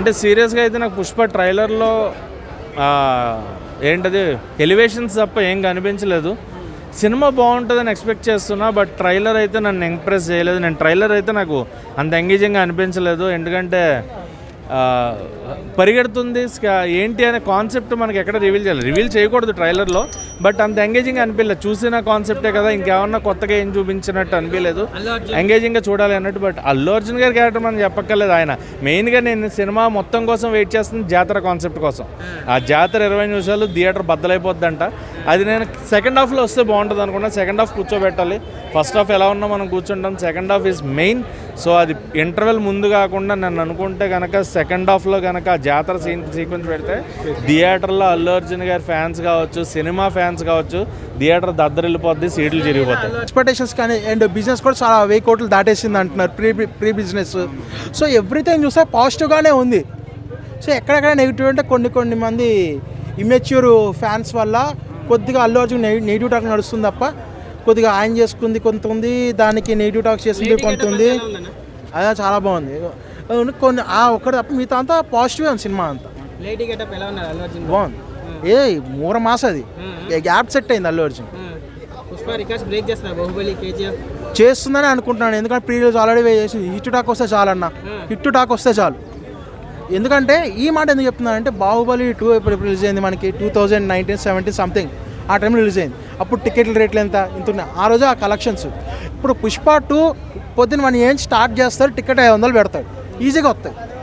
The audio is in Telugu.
అంటే సీరియస్గా అయితే నాకు పుష్ప ట్రైలర్లో ఏంటది ఎలివేషన్స్ తప్ప ఏం కనిపించలేదు. సినిమా బాగుంటుందని ఎక్స్పెక్ట్ చేస్తున్నా బట్ ట్రైలర్ అయితే నన్ను ఇంప్రెస్ చేయలేదు. నేను ట్రైలర్ అయితే నాకు అంత ఎంగేజింగ్గా అనిపించలేదు. ఎందుకంటే పరిగెడుతుంది. ఏంటి అనే కాన్సెప్ట్ మనకి ఎక్కడ రివీల్ చేయాలి రివీల్ చేయకూడదు ట్రైలర్లో బట్ అంత ఎంగేజింగ్ అనిపించలేదు. చూసిన కాన్సెప్టే కదా ఇంకేమన్నా కొత్తగా ఏం చూపించినట్టు అనిపించలేదు. ఎంగేజింగ్గా చూడాలి అన్నట్టు బట్ అల్లు అర్జున్ గారి క్యారెక్టర్ మనం చెప్పక్కర్లేదు. ఆయన మెయిన్గా నేను సినిమా మొత్తం కోసం వెయిట్ చేస్తుంది జాతర కాన్సెప్ట్ కోసం. ఆ జాతర ఇరవై నిమిషాలు థియేటర్ బద్దలైపోద్దంట. అది నేను సెకండ్ హాఫ్లో వస్తే బాగుంటుంది అనుకున్నా. సెకండ్ హాఫ్ కూర్చోబెట్టాలి. ఫస్ట్ హాఫ్ ఎలా ఉన్నా మనం కూర్చుంటాం. Second half is main. So అది ఇంటర్వెల్ ముందు కాకుండా నన్ను అనుకుంటే కనుక సెకండ్ హాఫ్లో కనుక ఆ జాతర సీన్ సీక్వెన్స్ పెడితే థియేటర్లో అల్లు అర్జున్ గారి ఫ్యాన్స్ కావచ్చు సినిమా ఫ్యాన్స్ కావచ్చు థియేటర్ దద్దరిల్లిపోద్ది సీట్లు చిరిగిపోతాయి. ఎక్స్పెక్టేషన్స్ కానీ అండ్ బిజినెస్ కూడా చాలా వెయ్యి కోట్లు దాటేసింది అంటున్నారు pre pre business so everything చూస్తే పాజిటివ్గానే ఉంది. సో ఎక్కడెక్కడ నెగిటివ్ అంటే కొన్ని కొన్ని మంది ఇమెచ్యూర్ ఫ్యాన్స్ వల్ల కొద్దిగా అల్లు అర్జున్ నెగిటివ్ టాక్ నడుస్తుంది తప్ప కొద్దిగా ఆయన చేసుకుంది కొంత ఉంది దానికి నెగిటివ్ టాక్ చేసింది కొంత ఉంది. అదే చాలా బాగుంది. కొన్ని ఆ ఒక్కటి తప్ప మిగతా అంతా పాజిటివ్ ఉంది సినిమా అంతా. బాగుంది. ఏ మూర మాస అది. గ్యాప్ సెట్ అయింది అల్లు అర్జున్. చేస్తుందని అనుకుంటున్నాను. ఎందుకంటే ప్రీవియస్ ఆల్రెడీ చేసి హిట్ టాక్ వస్తే చాలన్న హిట్ టాక్ వస్తే చాలు. ఎందుకంటే ఈ మాట ఎందుకు చెప్తున్నాను అంటే బాహుబలి టూ ఇప్పుడు రిలీజ్ అయింది మనకి? Two thousand nineteen seventeen something ఆ టైంలో రిలీజ్ అయింది. అప్పుడు టికెట్ల రేట్లు ఎంత? ఇంత ఉన్నాయి ఆ రోజు ఆ కలెక్షన్స్. ఇప్పుడు పుష్ప టూ పొద్దున్న మనం ఏం స్టార్ట్ చేస్తారు టికెట్ ఐదు వందలు పెడతాడు ఈజీగా వస్తాయి.